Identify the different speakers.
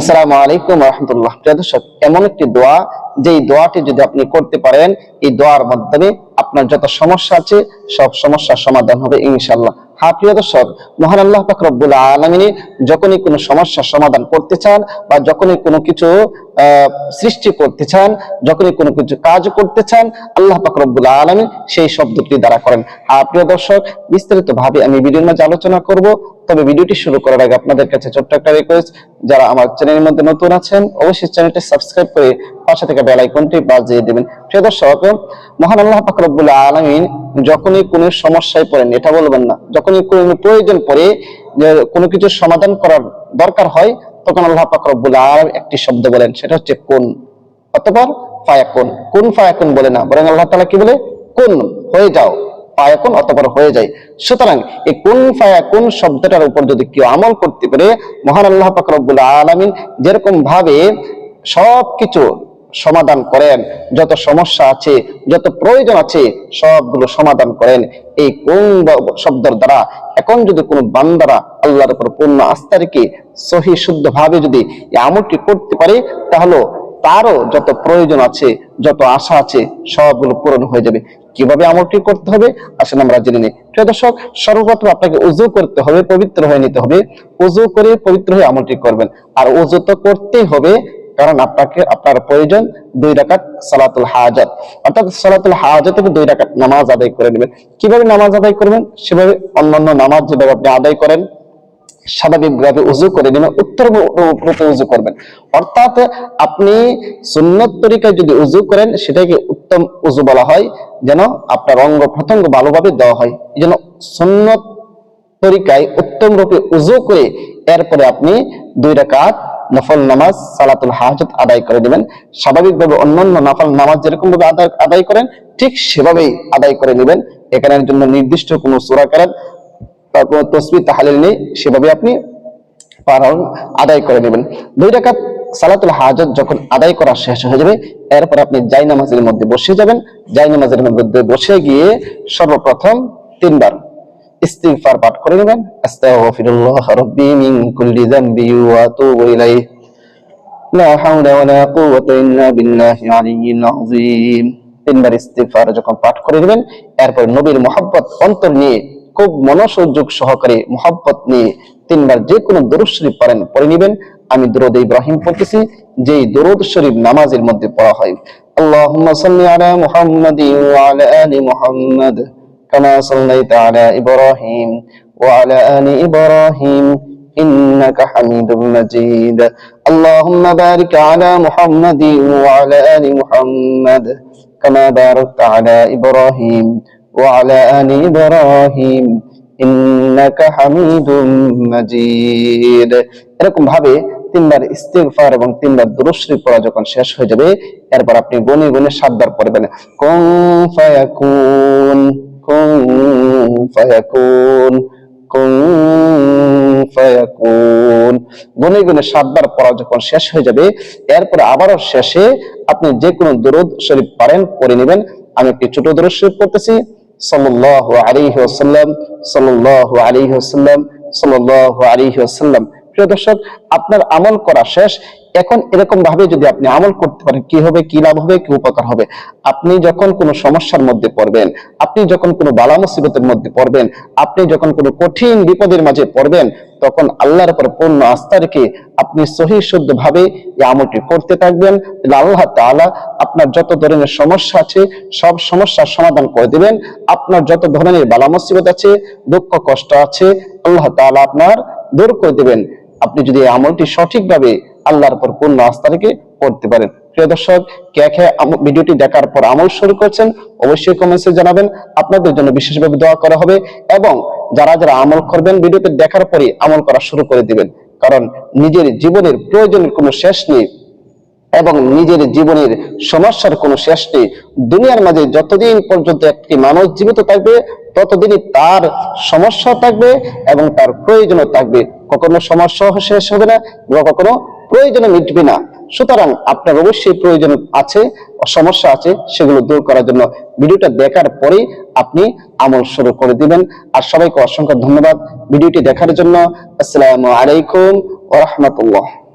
Speaker 1: আসসালামু আলাইকুম রহমতুল্লাহ। প্রিয় দর্শক, এমন একটি দোয়া, যেই দোয়াটি যদি আপনি করতে পারেন, এই দোয়ার মাধ্যমে আপনার যত সমস্যা আছে, সব সমস্যার সমাধান হবে ইনশাল্লাহ হ্যাঁ প্রিয় দর্শক, মহান আল্লাহ রব্বুল আলমিনী যখনই কোনো সমস্যার সমাধান করতে চান বা যখনই কোনো কিছু সৃষ্টি করতে চান, যখনই কোনো কিছু কাজ করতে চান, আল্লাহ রব্বুল আলমিন সেই শব্দটি দ্বারা করেন। হ্যাঁ প্রিয় দর্শক বিস্তারিত ভাবে আমি ভিডিওর মাঝে আলোচনা করব, তবে ভিডিওটি শুরু করার আগে আপনাদের কাছে ছোট্ট একটা রিকোয়েস্ট যারা আমার চ্যানেলের মধ্যে নতুন আছেন, অবশ্যই চ্যানেলটি সাবস্ক্রাইব করে পাশে থেকে বেল আইকনটি বাজিয়ে দেবেন। প্রিয় দর্শক, মহান আল্লাহ পাক রব্বুল আলামিন যখনই কোনো সমস্যায় পড়েন, এটা বলবেন না, যখনই কোনো প্রয়োজন পড়ে কোনো কিছু সমাধান করার দরকার হয়, তখন আল্লাহ পাক রব্বুল আলামিন একটি শব্দ বলেন, সেটা হচ্ছে কোন? অতঃপর ফায়াকুন। কোন ফায়াকুন বলে না, বরং আল্লাহ তাআলা কি বলে? কোন, হয়ে যাও। ফায়াকুন অতঃপর হয়ে যায়। সুতরাং এই কোন ফায়াকুন শব্দটার উপর যদি কেউ আমল করতে পারে, মহান আল্লাহ পাক রব্বুল আলামিন যেরকম ভাবে সবকিছু সমাধান করেন। যত সমস্যা আছে, যত প্রয়োজন আছে, সবগুলো সমাধান করেন। এই কোন শব্দের দ্বারা, এখন যদি কোনো বান্দারা আল্লাহর উপর পূর্ণ আস্থা রেখে সহি শুদ্ধ ভাবে যদি আমলটি করতে পারে, তাহলে তারও যত প্রয়োজন আছে, যত আশা আছে, সবগুলো পূরণ হয়ে যাবে। কীভাবে আমলটি করতে হবে? আসলে আমরা জেনে নিই। প্রিয় দর্শক, সর্বপ্রথম আপনাকে উজু করতে হবে, পবিত্র হয়ে নিতে হবে। উজু করে পবিত্র হয়ে আমলটি করবেন। আর উজু তো করতেই হবে কারণ আপনাকে, আপনার প্রয়োজন দুই রাকাত সালাতুল হাজাত। অর্থাৎ সালাতুল হাজাতে দুই রাকাত নামাজ আদায় করে নেবেন। কীভাবে নামাজ আদায় করবেন? সেভাবে অন্যান্য নামাজ যেভাবে আপনি আদায় করেন, স্বাভাবিকভাবে উজু করে নেবেন, উত্তর রূপে উজু করবেন। অর্থাৎ আপনি সুন্নত তরিকায় যদি উজু করেন, সেটাকে উত্তম উজু বলা হয়, যেন আপনার অঙ্গ প্রত্যঙ্গ ভালোভাবে দেওয়া হয়। এই জন্য সুন্নত তরিকায় উত্তম রূপে উজু করে এরপরে আপনি দুই রাকাত নফল নামাজ সালাতুল হাজত আদায় করে নেবেন স্বাভাবিকভাবে অন্যান্য নফল নামাজ যেরকম ভাবে আদায় করেন, ঠিক সেভাবেই আদায় করে নেবেন। এখানের জন্য নির্দিষ্ট কোনো সুরা করেন বা কোনো তসবি তাহালিল নেই সেভাবে আপনি আদায় করে নেবেন। দুই রাকাত সালাতুল হাজত যখন আদায় করা শেষ হয়ে যাবে, এরপর আপনি জাই নামাজের মধ্যে বসে যাবেন। জাই নামাজের মধ্যে বসে গিয়ে সর্বপ্রথম তিনবার ইস্তিগফার পাঠ করে নেবেন। আস্তাগফিরুল্লাহ মিন কুল্লি যামবি ওয়া ইলাইহি। লা হাওলা ওয়ালা কুওয়াতা ইল্লা বিল্লাহি আলিয়্যিল আযীম। তিনবার ইস্তিগফার যখন পাঠ করে নেবেন, এরপর নবীর মোহাব্বত, অন্তর নিয়ে, খুব মনোসংযোগ সহকারে মোহাব্বত নিয়ে তিনবার যে কোনো দরুদ শরীফ পড়েন পড়ে নেবেন। আমি দরুদ ইব্রাহিম পড়তেছি, যেই দরুদ শরীফ নামাজের মধ্যে পড়া হয়। আল্লাহুম্মা সাল্লি আলা মুহাম্মাদিন ওয়া আলা আলি মুহাম্মাদ। كما صليت على إبراهيم وعلى آل إبراهيم إنك حميد مجيد اللهم بارك على محمد وعلى آل محمد كما باركت على إبراهيم وعلى آل إبراهيم إنك حميد مجيد এরকম ভাবে তিনবার ইস্তিগফার এবং তিনবার দুরূদ শরীফ পড়া যখন শেষ হয়ে যাবে এরপর আপনি গুনে গুনে সাতবার পড়বেন কুন ফায়াকুন গুনে গুনে সাতবার পড়া যখন শেষ হয়ে যাবে আবারও শেষে আপনি যে কোনো দরুদ শরীফ পারেন, পড়ে নেবেন। আমি একটি ছোট দরুদ শরীফ পড়তেছি। সাল্লাল্লাহু আলাইহি ওয়াসাল্লাম, সাল্লাল্লাহু আলাইহি ওয়াসাল্লাম। প্রিয় দর্শক, আপনার আমল করা শেষ এখন এরকম ভাবে যদি আপনি আমল করতে পারেন, কি হবে, কি লাভ হবে, কি উপকার হবে? আপনি যখন কোনো সমস্যার মধ্যে পড়বেন, আপনি যখন কোনো বালা মুসিবতের মধ্যে পড়বেন, আপনি যখন কোনো কঠিন বিপদের মাঝে পড়বেন, তখন আল্লাহর উপর পূর্ণ আস্থা রেখে আপনি সহি শুদ্ধ ভাবে এই আমলটি করতে থাকবেন। আল্লাহ তাআলা আপনার যত ধরনের সমস্যা আছে, সব সমস্যার সমাধান করে দিবেন। আপনার যত ধরনের বালা মুসিবত আছে, দুঃখ, কষ্ট আছে, আল্লাহ তাআলা আপনার দূর করে দিবেন। আপনি যদি এই আমলটি সঠিকভাবে আল্লাহর পর পূর্ণ আস্থা রেখে করতে পারেন। প্রিয় দর্শক, কে কে ভিডিওটি দেখার পর আমল শুরু করছেন, অবশ্যই কমেন্টসে জানাবেন। আপনাদের জন্য বিশেষভাবে দোয়া করা হবে এবং যারা যারা আমল করবেন ভিডিওতে দেখার পরে আমল করা শুরু করে দিবেন। কারণ নিজের জীবনের প্রয়োজনের কোনো শেষ নেই এবং নিজের জীবনের সমস্যার কোনো শেষ নেই। দুনিয়ার মাঝে যতদিন পর্যন্ত একটি মানুষ জীবিত থাকবে, ততদিনই তার সমস্যা থাকবে এবং তার প্রয়োজনও থাকবে। কখনো সমস্যা শেষ হবে না বা কখনো প্রয়োজনে মিটবে না। সুতরাং আপনার অবশ্যই প্রয়োজন আছে, সমস্যা আছে, সেগুলো দূর করার জন্য ভিডিওটা দেখার পরে আপনি আমল শুরু করে দিবেন। আর সবাইকে অসংখ্য ধন্যবাদ ভিডিওটি দেখার জন্য। আসসালামু আলাইকুম ওরহমতুল্লাহ রাহমাতুল্লাহ।